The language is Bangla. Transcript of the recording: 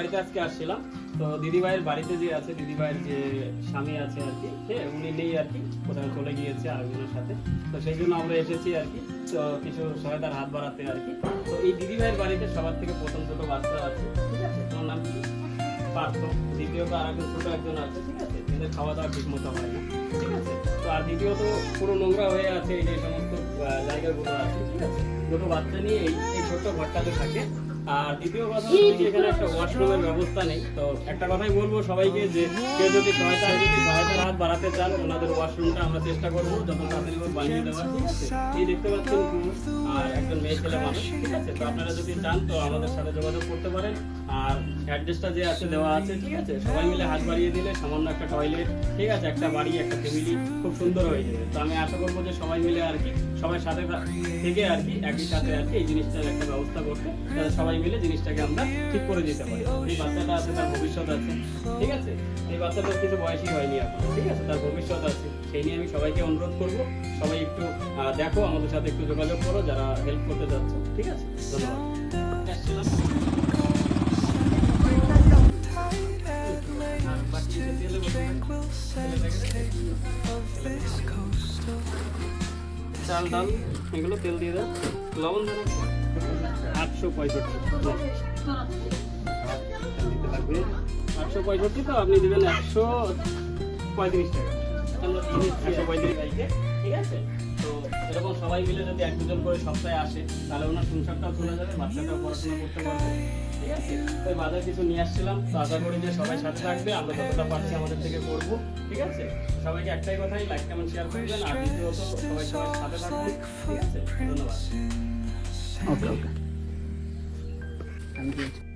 আজকে আসছিলাম। তো দিদিভাইয়ের বাড়িতে যে আছে, দিদিভাইয়ের যে স্বামী আছে আর কি হ্যাঁ উনি নেই আর কি, কোথাও চলে গিয়েছে আরেকজনের সাথে। তো সেই জন্য আমরা এসেছি আর কি। তো কিছু সহায়তার হাত বাড়াতে আর কি। তো এই দিদিভাইয়ের বাড়িতে সবার থেকে প্রথম ছোট বাচ্চা আছে, ঠিক আছে? তোমার নাম কি? পার্থ। দ্বিতীয়ত আর একজন ছোট একজন আছে, ঠিক আছে? এদের খাওয়া দাওয়া ঠিক মতো হয় না, ঠিক আছে? তো আর দ্বিতীয়ত পুরো নোংরা হয়ে আছে এই যে সমস্ত জায়গাগুলো আছে, ঠিক আছে? দুটো বাচ্চা নিয়ে এই ছোট্ট ঘরটাতে থাকে। আর দ্বিতীয় কথা হচ্ছে এখানে একটা ওয়াশরুমের ব্যবস্থা নেই। তো একটা কথাই বলব সবাইকে যে কেউ যদি সহায়তা যদি সহায়তার হাত বাড়াতে চান, ওনাদের ওয়াশরুমটা আমরা চেষ্টা করব, যত তাড়াতাড়ি হোক বানিয়ে দেওয়ার। এই দেখতে পাচ্ছেন আর একজন মেয়ে ছেলে মানুষ, ঠিক আছে? তো আপনারা যদি চান, তো আমাদের সাথে যোগাযোগ করতে পারেন। আর অ্যাড্রেসটা যে আছে, দেওয়া আছে, ঠিক আছে? সবাই মিলে হাত বাড়িয়ে দিলে সামান্য একটা টয়লেট ঠিক আছে? একটা বাড়ি, একটা ফ্যামিলি খুব সুন্দর হয়ে যাবে। তো আমি আশা করব যে সবাই মিলে আর কি, সবাই সাথে থেকে আর কি, একই সাথে আর কি এই জিনিসটার একটা ব্যবস্থা করতে, যাতে সবাই মিলে জিনিসটাকে আমরা ঠিক করে দিতে পারি। এই বাচ্চাটা আছে, তার ভবিষ্যৎ আছে, ঠিক আছে? এই বাচ্চাটার কিছু বয়সই হয়নি এখন, ঠিক আছে, তার ভবিষ্যৎ আছে, সেই নিয়ে আমি সবাইকে অনুরোধ করব। সবাই একটু দেখো, আমাদের সাথে একটু যোগাযোগ করো, যারা হেল্প করতে যাচ্ছ। ঠিক আছে? চাল, ডাল, এগুলো তেল দিয়ে দাও। লবণ আটশো পঁয়ষট্টি। আটশো পঁয়ষট্টি তো আপনি দেবেন একশো পঁয়ত্রিশ টাকা। একশো পঁয়ত্রিশ ঠিক আছে? তো এরকম সবাই মিলে যদি এক দুজন করে সপ্তাহে আসে তাহলে ওনার সংসারটাও চলে যাবে বাচ্চাটাও পড়াশোনা করতে পারবে ঠিক আছে? তো বাজার কিছু নিয়ে আসছিলাম তো আশা করি যে সবাই সাথে থাকবে আমরা যতটা পারছি আমাদের থেকে করব ঠিক আছে? সবাইকে একটাই কথাই লাইক কমেন্ট শেয়ার করবেন আর দ্বিতীয়ত সবাই সবাই সাথে থাকবেন ঠিক আছে? ধন্যবাদ। ওকে ওকে থ্যাংক ইউ